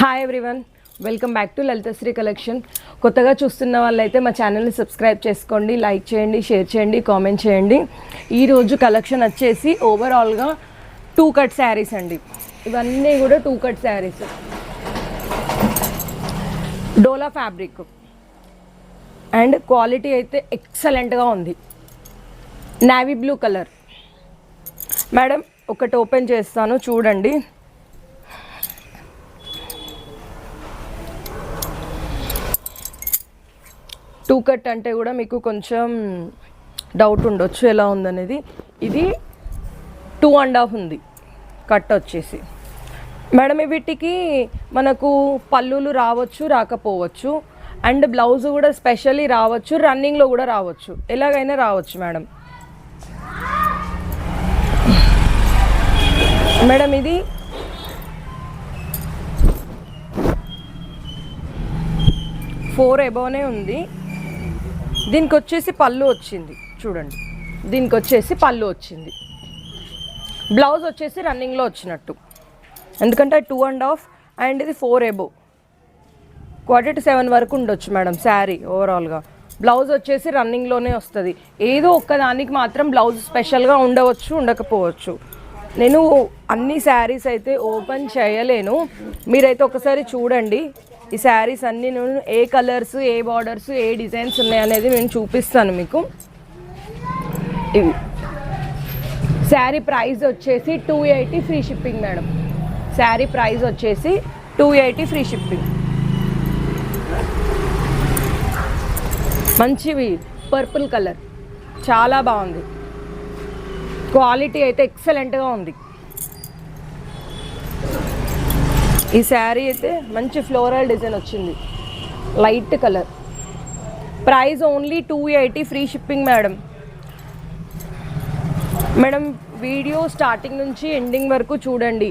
Hi everyone welcome back to Lalithasri collection కొత్తగా చూస్తున్న వాళ్ళైతే మా ఛానల్ని సబ్స్క్రైబ్ చేసుకోండి లైక్ చేయండి షేర్ చేయండి కామెంట్ చేయండి. ఈరోజు కలెక్షన్ వచ్చేసి ఓవరాల్గా టూ కట్ శారీస్ అండి. ఇవన్నీ కూడా two cut saris Dola fabric and quality అయితే ఎక్సలెంట్గా ఉంది. నావీ బ్లూ కలర్ మేడం ఒకటి ఓపెన్ చేస్తాను చూడండి. టూ కట్ అంటే కూడా మీకు కొంచెం డౌట్ ఉండొచ్చు ఎలా ఉందనేది. ఇది టూ అండ్ హాఫ్ ఉంది కట్ వచ్చేసి. మేడం వీటికి మనకు పల్లులు రావచ్చు రాకపోవచ్చు. అండ్ బ్లౌజ్ కూడా స్పెషల్లీ రావచ్చు రన్నింగ్లో కూడా రావచ్చు. ఎలాగైనా రావచ్చు మేడం. మేడం ఇది ఫోర్ ఎబోనే ఉంది. దీనికి వచ్చేసి పళ్ళు వచ్చింది. చూడండి. దీనికి వచ్చేసి పళ్ళు వచ్చింది. బ్లౌజ్ వచ్చేసి రన్నింగ్లో వచ్చినట్టు. ఎందుకంటే టూ అండ్ హాఫ్ అండ్ ఇది four above quarter to seven వరకు ఉండొచ్చు మేడం శారీ ఓవరాల్గా బ్లౌజ్ వచ్చేసి రన్నింగ్లోనే వస్తుంది. ఏదో ఒక్కదానికి మాత్రం బ్లౌజ్ స్పెషల్గా ఉండవచ్చు ఉండకపోవచ్చు. నేను అన్ని శారీస్ అయితే ఓపెన్ చేయలేను. మీరైతే ఒకసారి చూడండి. ఈ శారీస్ అన్నీ నేను ఏ కలర్స్ ఏ బార్డర్స్ ఏ డిజైన్స్ ఉన్నాయి అనేది నేను చూపిస్తాను మీకు. ఇవి. శారీ ప్రైస్ వచ్చేసి two eighty free shipping madam sari price వచ్చేసి టూ ఎయిటీ ఫ్రీ షిప్పింగ్ మంచివి పర్పుల్ కలర్ చాలా బాగుంది. క్వాలిటీ అయితే ఎక్సలెంట్గా ఉంది. ఈ శారీ అయితే మంచి ఫ్లోరల్ డిజైన్ వచ్చింది. Light colour. Price only two eighty free shipping madam. Madam video starting నుంచి ఎండింగ్ వరకు చూడండి.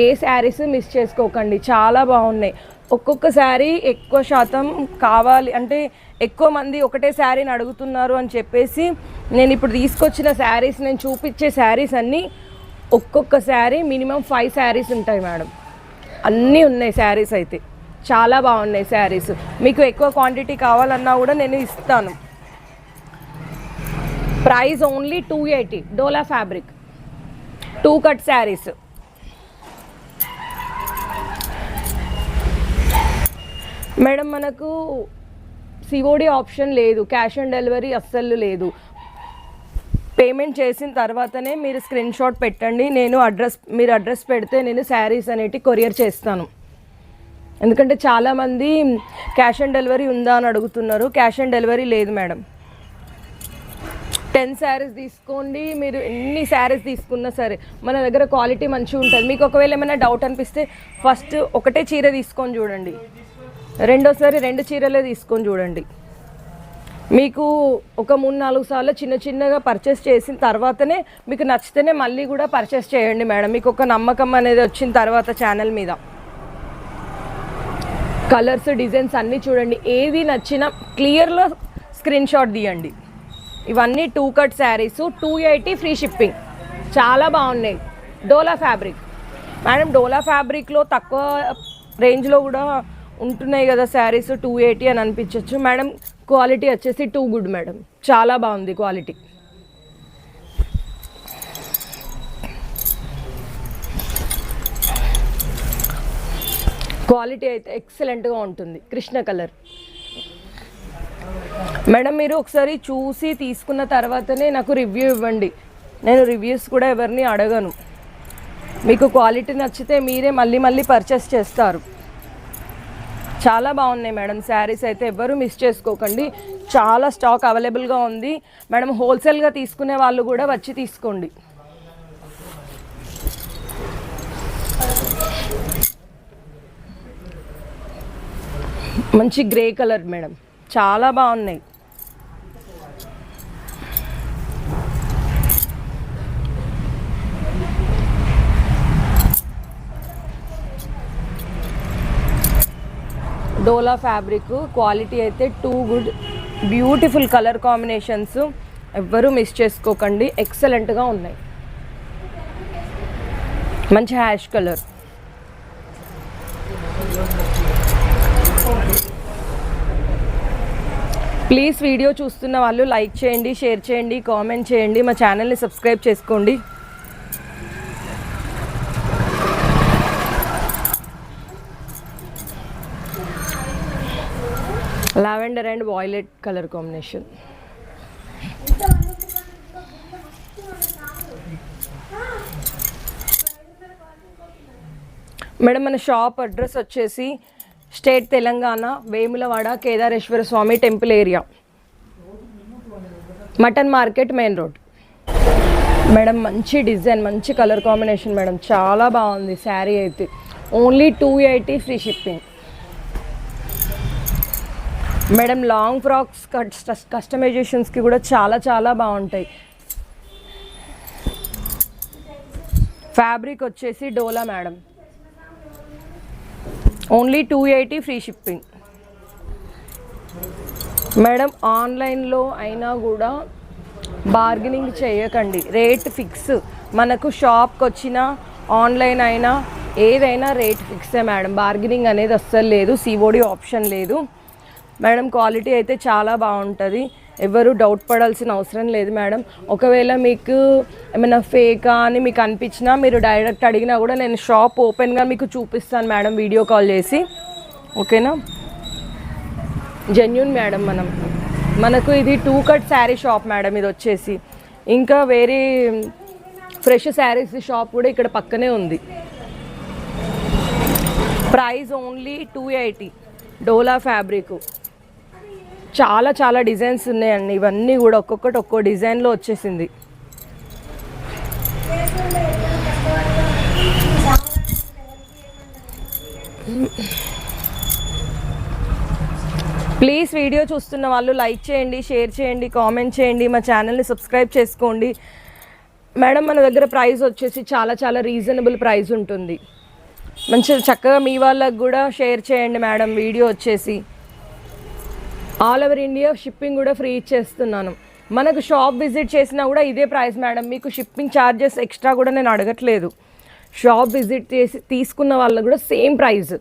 ఏ శారీస్ మిస్ చేసుకోకండి. చాలా బాగున్నాయి. ఒక్కొక్క శారీ ఎక్కువ శాతం కావాలి అంటే ఎక్కువ మంది ఒకటే శారీని అడుగుతున్నారు అని చెప్పేసి నేను ఇప్పుడు తీసుకొచ్చిన శారీస్ నేను చూపించే శారీస్ అన్నీ ఒక్కొక్క శారీ మినిమం ఫైవ్ శారీస్ ఉంటాయి మేడం. అన్నీ ఉన్నాయి శారీస్ అయితే. చాలా బాగున్నాయి శారీస్. మీకు ఎక్కువ క్వాంటిటీ కావాలన్నా కూడా నేను ఇస్తాను. Price only two eighty Dola fabric. Two cut saris. Madam మనకు సిఓడి ఆప్షన్ లేదు క్యాష్ ఆన్ డెలివరీ అస్సలు లేదు. పేమెంట్ చేసిన తర్వాతనే మీరు స్క్రీన్ షాట్ పెట్టండి. నేను అడ్రస్ మీరు అడ్రస్ పెడితే నేను శారీస్ అనేటి కొరియర్ చేస్తాను. ఎందుకంటే చాలామంది క్యాష్ ఆన్ డెలివరీ ఉందా అని అడుగుతున్నారు. క్యాష్ ఆన్ డెలివరీ లేదు మేడం. టెన్ శారీస్ తీసుకోండి. మీరు ఎన్ని శారీస్ తీసుకున్నా సరే మన దగ్గర క్వాలిటీ మంచిగా ఉంటుంది. మీకు ఒకవేళ ఏమైనా డౌట్ అనిపిస్తే ఫస్ట్ ఒకటే చీర తీసుకొని చూడండి. రెండోసారి రెండు చీరలే తీసుకొని చూడండి. మీకు ఒక మూడు నాలుగు సార్లు చిన్న చిన్నగా పర్చేస్ చేసిన తర్వాతనే మీకు నచ్చితేనే మళ్ళీ కూడా పర్చేస్ చేయండి మేడం. మీకు ఒక నమ్మకం అనేది వచ్చిన తర్వాత ఛానల్ మీద. కలర్స్ డిజైన్స్ అన్నీ చూడండి. ఏది నచ్చినా క్లియర్లో స్క్రీన్ షాట్ తీయండి. ఇవన్నీ two cut saris two eighty free shipping చాలా బాగున్నాయి. డోలా ఫ్యాబ్రిక్ మేడం డోలా ఫ్యాబ్రిక్లో తక్కువ రేంజ్లో కూడా ఉంటున్నాయి కదా శారీస్ టూ ఎయిటీ అని అనిపించవచ్చు మేడం క్వాలిటీ వచ్చేసి టూ గుడ్ మేడం. చాలా బాగుంది క్వాలిటీ. క్వాలిటీ అయితే ఎక్సలెంట్గా ఉంటుంది. కృష్ణ కలర్. మేడం మీరు ఒకసారి చూసి తీసుకున్న తర్వాతనే నాకు రివ్యూ ఇవ్వండి. నేను రివ్యూస్ కూడా ఎవరిని అడగను. మీకు క్వాలిటీ నచ్చితే మీరే మళ్ళీ మళ్ళీ పర్చేస్ చేస్తారు. చాలా బాగున్నాయి మేడం. శారీస్ అయితే ఎవ్వరూ మిస్ చేసుకోకండి. చాలా స్టాక్ అవైలబుల్గా ఉంది. మేడం హోల్సేల్గా తీసుకునే వాళ్ళు కూడా వచ్చి తీసుకోండి. మంచి గ్రే కలర్ మేడం. చాలా బాగున్నాయి. డోలా ఫ్యాబ్రిక్ క్వాలిటీ అయితే too good. Beautiful colour combinations ఎవ్వరూ మిస్ చేసుకోకండి. ఎక్సలెంట్గా ఉన్నాయి. మంచి హ్యాష్ కలర్ ప్లీజ్ వీడియో చూస్తున్న వాళ్ళు లైక్ చేయండి షేర్ చేయండి కామెంట్ చేయండి. మా ఛానల్ని సబ్స్క్రైబ్ చేసుకోండి. Lavender and violet colour combination madam మన షాప్ అడ్రస్ వచ్చేసి state Telangana Vemulawada Kedareshwara Swamy temple area. Mutton market main road. Madam మంచి డిజైన్ మంచి కలర్ కాంబినేషన్ మేడం. చాలా బాగుంది శారీ అయితే. Only two eighty free shipping madam long frocks కస్టమైజేషన్స్కి కూడా చాలా చాలా బాగుంటాయి. ఫ్యాబ్రిక్ వచ్చేసి Dola madam. Only two eighty free shipping madam ఆన్లైన్లో అయినా కూడా బార్గెనింగ్ చేయకండి. రేట్ ఫిక్స్ మనకు షాప్కి వచ్చిన ఆన్లైన్ అయినా ఏదైనా రేట్ ఫిక్సే మేడం. బార్గెనింగ్ అనేది అస్సలు లేదు. సిఓడి ఆప్షన్ లేదు. మేడం క్వాలిటీ అయితే చాలా బాగుంటుంది. ఎవరు డౌట్ పడాల్సిన అవసరం లేదు మేడం. ఒకవేళ మీకు ఏమైనా ఫేకా అని మీకు అనిపించినా మీరు డైరెక్ట్ అడిగినా కూడా నేను షాప్ ఓపెన్గా మీకు చూపిస్తాను మేడం వీడియో కాల్ చేసి. ఓకేనా? జెన్యున్ మేడం మనం. మనకు ఇది two cut sari shop madam ఇది వచ్చేసి. ఇంకా వేరే ఫ్రెష్ శారీస్ షాప్ కూడా ఇక్కడ పక్కనే ఉంది. Price only two eighty Dola fabric. చాలా చాలా డిజైన్స్ ఉన్నాయండి. ఇవన్నీ కూడా ఒక్కొక్కటి ఒక్కో డిజైన్లో వచ్చేసింది. ప్లీజ్ వీడియో చూస్తున్న వాళ్ళు లైక్ చేయండి షేర్ చేయండి కామెంట్ చేయండి. మా ఛానల్ని సబ్స్క్రైబ్ చేసుకోండి. మేడం మన దగ్గర ప్రైస్ వచ్చేసి చాలా చాలా రీజనబుల్ ప్రైస్ ఉంటుంది. మంచిగా చక్కగా మీ వాళ్ళకు కూడా షేర్ చేయండి మేడం వీడియో వచ్చేసి. ఆల్ ఓవర్ ఇండియా షిప్పింగ్ కూడా ఫ్రీ ఇచ్చేస్తున్నాను. మనకు షాప్ విజిట్ చేసినా కూడా ఇదే ప్రైస్ మేడం. మీకు షిప్పింగ్ ఛార్జెస్ ఎక్స్ట్రా కూడా నేను అడగట్లేదు. షాప్ విజిట్ చేసి తీసుకున్న వాళ్ళకు కూడా సేమ్ ప్రైస్.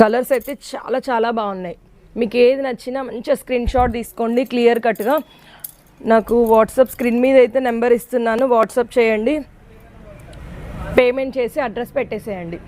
కలర్స్ అయితే చాలా చాలా బాగున్నాయి. మీకు ఏది నచ్చినా మంచిగా స్క్రీన్ షాట్ తీసుకోండి క్లియర్ కట్గా. నాకు వాట్సాప్ స్క్రీన్ మీద అయితే నెంబర్ ఇస్తున్నాను. వాట్సాప్ చేయండి. పేమెంట్ చేసి అడ్రస్ పెట్టేసేయండి.